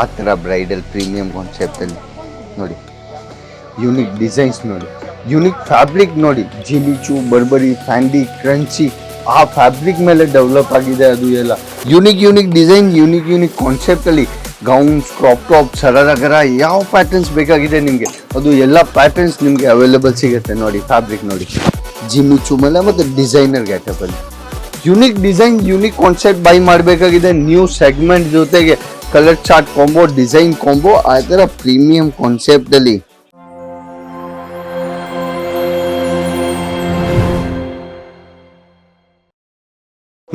ಆ ಥರ bridal premium ಕಾನ್ಸೆಪ್ಟಲ್ಲಿ ನೋಡಿ. ಯುನಿಕ್ ಡಿಸೈನ್ಸ್ ನೋಡಿ. ಯುನಿಕ್ ಫ್ಯಾಬ್ರಿಕ್ ನೋಡಿ. ಜಿಲಿಚು ಬರ್ಬರಿ ಫ್ಯಾಂಡಿ ಕ್ರಂಚಿ ಆ ಫ್ಯಾಬ್ರಿಕ್ ಮೇಲೆ ಡೆವಲಪ್ ಆಗಿದೆ ಅದು ಎಲ್ಲ. Unique unique design unique unique ಕಾನ್ಸೆಪ್ಟಲ್ಲಿ gowns crop top ಸರಗರ ಯಾವ ಪ್ಯಾಟರ್ನ್ಸ್ ಬೇಕಾಗಿದೆ ನಿಮಗೆ? ಅದು ಎಲ್ಲ ಪ್ಯಾಟರ್ನ್ಸ್ ನಿಮಗೆ ಅವೈಲೇಬಲ್ ಸಿಗುತ್ತೆ ನೋಡಿ ಫ್ಯಾಬ್ರಿಕ್ ನೋಡಿ. ಜಿಮ್ಮಿ ಮೇಲೆ ಮತ್ತು designer ಗ್ಯಾಟಪಲ್ಲಿ unique design unique concept buy ಮಾಡಬೇಕಾಗಿದೆ. ನ್ಯೂ ಸೆಗ್ಮೆಂಟ್ ಜೊತೆಗೆ colour chart combo, design combo, ಆ ಥರ ಪ್ರೀಮಿಯಂ ಕಾನ್ಸೆಪ್ಟಲ್ಲಿ.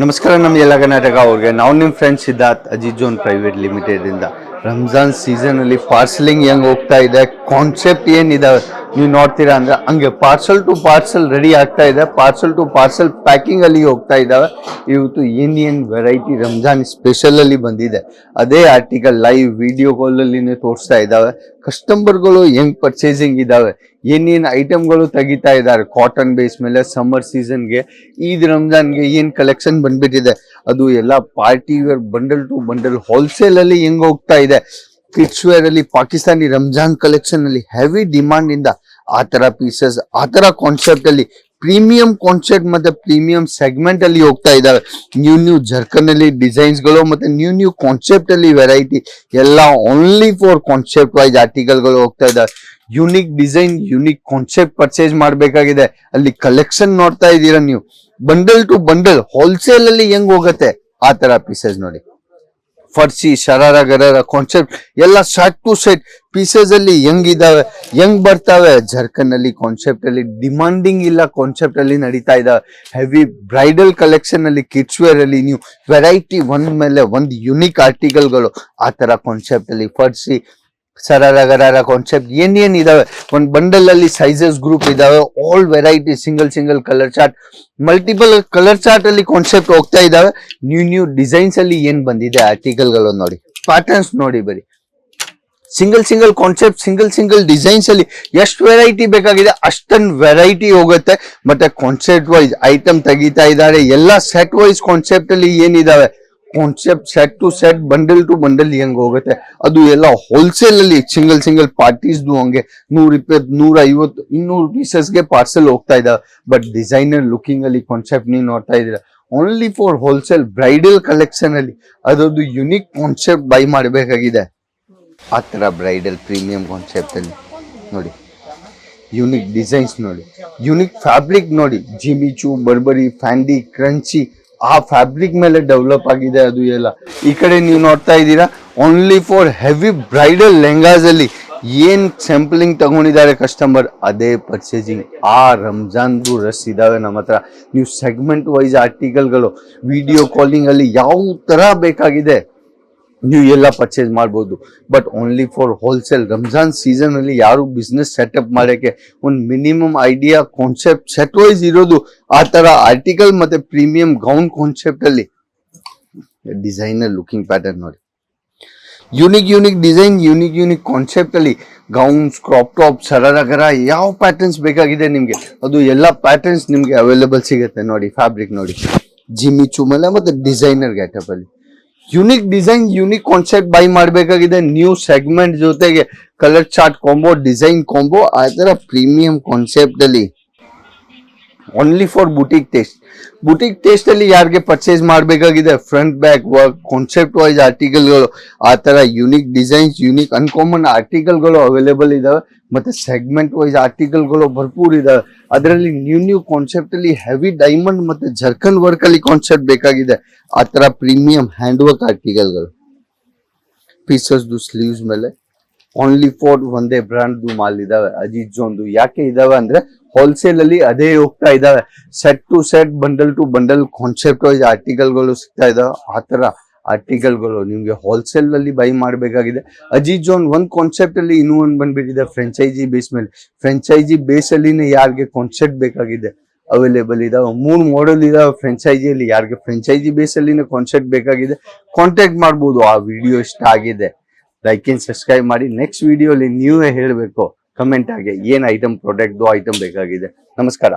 ನಮಸ್ಕಾರ ನಮ್ಮ ಎಲ್ಲ ಕರ್ನಾಟಕ ಅವ್ರಿಗೆ. ನಾವು ನಿಮ್ಮ ಫ್ರೆಂಡ್ಸ್ ಸಿದ್ಧಾರ್ಥ್ ಅಜಿಜೋನ್ ಜೋನ್ ಪ್ರೈವೇಟ್ ಲಿಮಿಟೆಡ್ ಇಂದ. ರಂಜಾನ್ ಸೀಸನ್ ಅಲ್ಲಿ ಪಾರ್ಸಲಿಂಗ್ ಹೆಂಗ್ ಹೋಗ್ತಾ ಇದೆ? ಕಾನ್ಸೆಪ್ಟ್ ಏನಿದಾವೆ, ನೀವು ನೋಡ್ತೀರಾ ಅಂದ್ರೆ ಹಂಗೆ ಪಾರ್ಸಲ್ ಟು ಪಾರ್ಸಲ್ ರೆಡಿ ಆಗ್ತಾ ಇದೆ. ಪಾರ್ಸಲ್ ಟು ಪಾರ್ಸಲ್ ಪ್ಯಾಕಿಂಗ್ ಅಲ್ಲಿ ಹೋಗ್ತಾ ಇದ್ದಾವೆ ಇವತ್ತು ಏನ್ ವೆರೈಟಿ ರಂಜಾನ್ ಸ್ಪೆಷಲ್ ಅಲ್ಲಿ ಬಂದಿದೆ. ಅದೇ ಆರ್ಟಿಕಲ್ ಲೈವ್ ವಿಡಿಯೋ ಕಾಲ್ ತೋರಿಸ್ತಾ ಇದ್ದಾವೆ ಕಸ್ಟಮರ್ಗಳು ಹೆಂಗ್ ಪರ್ಚೇಸಿಂಗ್ ಇದಾವೆ, ಏನೇನು ಐಟಮ್ಗಳು ತೆಗಿತಾ ಇದ್ದಾರೆ ಕಾಟನ್ ಬೇಸ್ ಮೇಲೆ ಸಮ್ಮರ್ ಸೀಸನ್ಗೆ ಈದ್ ರಂಜಾನ್ಗೆ ಏನ್ ಕಲೆಕ್ಷನ್ ಬಂದ್ಬಿಟ್ಟಿದೆ, ಅದು ಎಲ್ಲ party wear bundle to bundle wholesale ಅಲ್ಲಿ ಹೆಂಗ್ ಹೋಗ್ತಾ ಇದೆ. ಕಿಡ್ಸ್ ವೇರ್ ಅಲ್ಲಿ ಪಾಕಿಸ್ತಾನಿ ರಂಜಾನ್ ಕಲೆಕ್ಷನ್ ಅಲ್ಲಿ ಹೆವಿ ಡಿಮಾಂಡ್ ಇಂದ ಆ ತರ ಪೀಸಸ್ ಆ ತರ ಕಾನ್ಸೆಪ್ಟ್ ಅಲ್ಲಿ ಪ್ರೀಮಿಯಂ ಕಾನ್ಸೆಪ್ಟ್ ಮತ್ತೆ ಪ್ರೀಮಿಯಂ ಸೆಗ್ಮೆಂಟ್ ಅಲ್ಲಿ ಹೋಗ್ತಾ ಇದಾವೆ ನ್ಯೂ ನ್ಯೂ ಜರ್ಕನ್ ಅಲ್ಲಿ ಡಿಸೈನ್ಸ್ಗಳು ಮತ್ತೆ ನ್ಯೂ ನ್ಯೂ ಕಾನ್ಸೆಪ್ಟ್ ಅಲ್ಲಿ ವೆರೈಟಿ ಎಲ್ಲ ಓನ್ಲಿ ಫಾರ್ ಕಾನ್ಸೆಪ್ಟ್ ವೈಸ್ ಆರ್ಟಿಕಲ್ಗಳು ಹೋಗ್ತಾ ಇದಾವೆ unique design unique concept purchase ಮಾಡಬೇಕಾಗಿದೆ. ಅಲ್ಲಿ ಕಲೆಕ್ಷನ್ ನೋಡ್ತಾ ಇದ್ದೀರಾ ನೀವು? ಬಂಡಲ್ ಟು ಬಂಡಲ್ ಹೋಲ್ಸೇಲ್ ಅಲ್ಲಿ ಹೆಂಗ್ ಹೋಗುತ್ತೆ? ಆ ತರ ಪೀಸಸ್ ನೋಡಿ. ಫರ್ಸಿ, ಶರಾರ, ಗರಾರ ಕಾನ್ಸೆಪ್ಟ್ ಎಲ್ಲ ಸೆಟ್ ಟು ಸೆಟ್ ಪೀಸಸ್ ಅಲ್ಲಿ ಹೆಂಗ್ ಇದಾವೆ ಹೆಂಗ್ ಬರ್ತಾವೆ? ಜರ್ಕನ್ ಅಲ್ಲಿ ಕಾನ್ಸೆಪ್ಟ್ ಅಲ್ಲಿ ಡಿಮಾಂಡಿಂಗ್ ಇಲ್ಲ ಕಾನ್ಸೆಪ್ಟ್ ಅಲ್ಲಿ ನಡೀತಾ ಇದಾವೆ ಹೆವಿ ಬ್ರೈಡಲ್ ಕಲೆಕ್ಷನ್ ಅಲ್ಲಿ ಕಿಡ್ಸ್ ವೇರ್ ಅಲ್ಲಿ ನೀವು ವೆರೈಟಿ ಒಂದ್ ಮೇಲೆ ಒಂದ್ ಯುನಿಕ್ ಆರ್ಟಿಕಲ್ಗಳು ಆ ತರ ಕಾನ್ಸೆಪ್ಟ್ ಅಲ್ಲಿ, ಫರ್ಸಿ ಸರಾರ ಗರಾರ ಕಾನ್ಸೆಪ್ಟ್ ಏನೇನಿದಾವೆ ಒಂದು ಬಂಡಲ್ ಅಲ್ಲಿ ಸೈಜಸ್ ಗ್ರೂಪ್ ಇದಾವೆ. All variety single single colour chart multiple colour chart ಅಲ್ಲಿ ಕಾನ್ಸೆಪ್ಟ್ ಹೋಗ್ತಾ ಇದಾವೆ. ನ್ಯೂ ನ್ಯೂ ಡಿಸೈನ್ಸ್ ಅಲ್ಲಿ ಏನ್ ಬಂದಿದೆ ಆರ್ಟಿಕಲ್ಗಳು ನೋಡಿ. ಪ್ಯಾಟರ್ನ್ಸ್ ನೋಡಿ ಬರೀ. Single single concept single single designs ಅಲ್ಲಿ ಎಷ್ಟು ವೆರೈಟಿ ಬೇಕಾಗಿದೆ? ಅಷ್ಟೊಂದು ವೆರೈಟಿ ಹೋಗುತ್ತೆ. ಮತ್ತೆ ಕಾನ್ಸೆಪ್ಟ್ ವೈಸ್ ಐಟಮ್ ತೆಗಿತಾ ಇದ್ದಾರೆ. ಎಲ್ಲ ಸೆಟ್ ವೈಸ್ ಕಾನ್ಸೆಪ್ಟ್ ಅಲ್ಲಿ ಏನಿದಾವೆ? Concept set to set bundle to bundle ಹೆಂಗ್ ಹೋಗುತ್ತೆ? ಅದು ಎಲ್ಲ ಹೋಲ್ಸೇಲ್ ಅಲ್ಲಿ ಸಿಂಗಲ್ ಸಿಂಗಲ್ ಪಾರ್ಟೀಸ್ದು ಹಂಗೆ ನೂರ ಇಪ್ಪತ್, ನೂರ ಐವತ್ತು, ಇನ್ನೂರು ಪೀಸಸ್ಗೆ ಪಾರ್ಸೆಲ್ ಹೋಗ್ತಾ ಇದ್ದಾವೆ ಬಟ್ ಡಿಸೈನರ್ ಲುಕಿಂಗ್ ಅಲ್ಲಿ ಕಾನ್ಸೆಪ್ಟ್ ನೀವು ನೋಡ್ತಾ ಇದ್ದೀರಾ? Only for wholesale bridal collection ಅಲ್ಲಿ ಅದೊಂದು ಯುನಿಕ್ ಕಾನ್ಸೆಪ್ಟ್ ಬೈ ಮಾಡಬೇಕಾಗಿದೆ. ಆ ಥರ ಬ್ರೈಡಲ್ ಪ್ರೀಮಿಯಂ ಕಾನ್ಸೆಪ್ಟ್ ಅಲ್ಲಿ ನೋಡಿ. ಯುನಿಕ್ ಡಿಸೈನ್ಸ್ ನೋಡಿ. ಯುನಿಕ್ ಫ್ಯಾಬ್ರಿಕ್ ನೋಡಿ. ಜಿಮಿಚು ಬರ್ಬರಿ ಫ್ಯಾಂಡಿ ಕ್ರಂಚಿ ಆ ಫ್ಯಾಬ್ರಿಕ್ ಮೇಲೆ ಡೆವಲಪ್ ಆಗಿದೆ ಅದು ಎಲ್ಲ. ಈ ಕಡೆ ನೀವು ನೋಡ್ತಾ ಇದ್ದೀರಾ only for heavy bridal lehengas ಅಲ್ಲಿ ಏನ್ ಸ್ಯಾಂಪಲಿಂಗ್ ತಗೊಂಡಿದ್ದಾರೆ ಕಸ್ಟಮರ್ ಅದೇ ಪರ್ಚೇಸಿಂಗ್ ಆ ರಂಜಾನ್ದು ರಶ್ ಇದಾವೆ ನಮ್ಮ ಹತ್ರ. ನೀವು ಸೆಗ್ಮೆಂಟ್ ವೈಸ್ ಆರ್ಟಿಕಲ್ಗಳು ವಿಡಿಯೋ ಕಾಲಿಂಗ್ ಅಲ್ಲಿ ಯಾವ ತರ ಬೇಕಾಗಿದೆ? ನೀವು ಎಲ್ಲ ಪರ್ಚೇಸ್ ಮಾಡ್ಬೋದು. But only for wholesale Ramzan season ಅಲ್ಲಿ ಯಾರು ಬಿಸ್ನೆಸ್ ಸೆಟಪ್ ಮಾಡೋಕ್ಕೆ ಒಂದು minimum idea concept set wise ಇರೋದು ಆ ಥರ ಆರ್ಟಿಕಲ್ ಮತ್ತೆ ಪ್ರೀಮಿಯಂ ಗೌನ್ ಕಾನ್ಸೆಪ್ಟ್ ಅಲ್ಲಿ. ಡಿಸೈನರ್ ಲುಕಿಂಗ್ ಪ್ಯಾಟರ್ನ್ ನೋಡಿ. Unique unique design unique unique concept ಅಲ್ಲಿ ಗೌನ್ಸ್ ಕ್ರಾಪ್ ಟಾಪ್ ಸರಗರ ಯಾವ ಪ್ಯಾಟರ್ನ್ಸ್ ಬೇಕಾಗಿದೆ ನಿಮಗೆ? ಅದು ಎಲ್ಲ ಪ್ಯಾಟರ್ನ್ಸ್ ನಿಮಗೆ ಅವೈಲೇಬಲ್ ಸಿಗುತ್ತೆ ನೋಡಿ ಫ್ಯಾಬ್ರಿಕ್ ನೋಡಿ. ಜಿಮ್ಮಿ ಚುಮಲ ಮತ್ತೆ ಡಿಸೈನರ್ ಗ್ಯಾಟಪ್ ಅಲ್ಲಿ. Unique design unique concept buy ಮಾಡಬೇಕಾಗಿದೆ. ನ್ಯೂ ಸೆಗ್ಮೆಂಟ್ ಜೊತೆಗೆ colour chart combo design combo ಆ ಥರ premium ಕಾನ್ಸೆಪ್ಟಲ್ಲಿ only for boutique taste boutique ಟೇಸ್ಟಲ್ಲಿ ಯಾರಿಗೆ ಪರ್ಚೇಸ್ ಮಾಡಬೇಕಾಗಿದೆ? Front back work concept wise ಆರ್ಟಿಕಲ್ಗಳು ಆ ಥರ ಯುನಿಕ್ ಡಿಸೈನ್ಸ್ ಯುನಿಕ್ ಅನ್ಕಾಮನ್ ಆರ್ಟಿಕಲ್ಗಳು ಅವೈಲೇಬಲ್ ಇದಾವೆ. ಮತ್ತೆ ಸೆಗ್ಮೆಂಟ್ ವೈಸ್ ಆರ್ಟಿಕಲ್ಗಳು ಭರ್ಪೂರ್ ಇದೆ. ಅದರಲ್ಲಿ ನ್ಯೂ ನ್ಯೂ ಕಾನ್ಸೆಪ್ಟ್ ಅಲ್ಲಿ ಹೆವಿ ಡೈಮಂಡ್ ಮತ್ತೆ ಜರ್ಕನ್ ವರ್ಕ್ ಅಲ್ಲಿ ಕಾನ್ಸೆಪ್ಟ್ ಬೇಕಾಗಿದೆ. ಆ ತರ ಪ್ರೀಮಿಯಂ ಹ್ಯಾಂಡ್ ವರ್ಕ್ ಆರ್ಟಿಕಲ್ಗಳು ಪೀಸಸ್ದು ಸ್ಲೀವ್ಸ್ ಮೇಲೆ ಓನ್ಲಿ ಫೋರ್ ಒಂದೇ ಬ್ರ್ಯಾಂಡ್ದು ಮಾಲ್ ಇದಾವೆ. ಅಜಿತ್ ಜೋನ್ದು ಯಾಕೆ ಇದಾವೆ ಅಂದ್ರೆ ಹೋಲ್ಸೇಲ್ ಅಲ್ಲಿ ಅದೇ ಹೋಗ್ತಾ ಇದಾವೆ. Set to set bundle to bundle concept wise ಆರ್ಟಿಕಲ್ಗಳು ಸಿಗ್ತಾ ಇದಾವೆ. ಆ ತರ ಆರ್ಟಿಕಲ್ಗಳು ನಿಮಗೆ ಹೋಲ್ಸೇಲ್ ಅಲ್ಲಿ ಬೈ ಮಾಡಬೇಕಾಗಿದೆ ಅಜಿಜೋನ್ ಒಂದು ಕಾನ್ಸೆಪ್ಟಲ್ಲಿ ಇನ್ನೂ ಒಂದ್ ಬಂದ್ಬಿಟ್ಟಿದೆ ಫ್ರೆಂಚೈಸಿ ಬೇಸ್ ಮೇಲೆ. ಫ್ರೆಂಚೈಸಿ ಬೇಸ್ ಅಲ್ಲಿನೇ ಯಾರಿಗೆ ಕಾನ್ಸೆಪ್ಟ್ ಬೇಕಾಗಿದೆ ಅವೈಲೇಬಲ್ ಇದಾವೆ. ಮೂರು ಮಾಡೆಲ್ ಇದಾವೆ ಫ್ರೆಂಚೈಸಿಯಲ್ಲಿ ಯಾರಿಗೆ ಫ್ರೆಂಚೈಸಿ ಬೇಸ್ ಅಲ್ಲಿನೇ ಕಾನ್ಸೆಪ್ಟ್ ಬೇಕಾಗಿದೆ ಕಾಂಟ್ಯಾಕ್ಟ್ ಮಾಡ್ಬೋದು. ಆ ವಿಡಿಯೋ ಇಷ್ಟ ಆಗಿದೆ. ಲೈಕ್ ಅಂಡ್ ಸಬ್ಸ್ಕ್ರೈಬ್ ಮಾಡಿ. ನೆಕ್ಸ್ಟ್ ವಿಡಿಯೋಲಿ ನೀವೇ ಹೇಳಬೇಕು. ಕಮೆಂಟ್ ಆಗಿ ಏನ್ ಐಟಮ್ ಪ್ರಾಡಕ್ಟ್ದು ಐಟಮ್ ಬೇಕಾಗಿದೆ. ನಮಸ್ಕಾರ.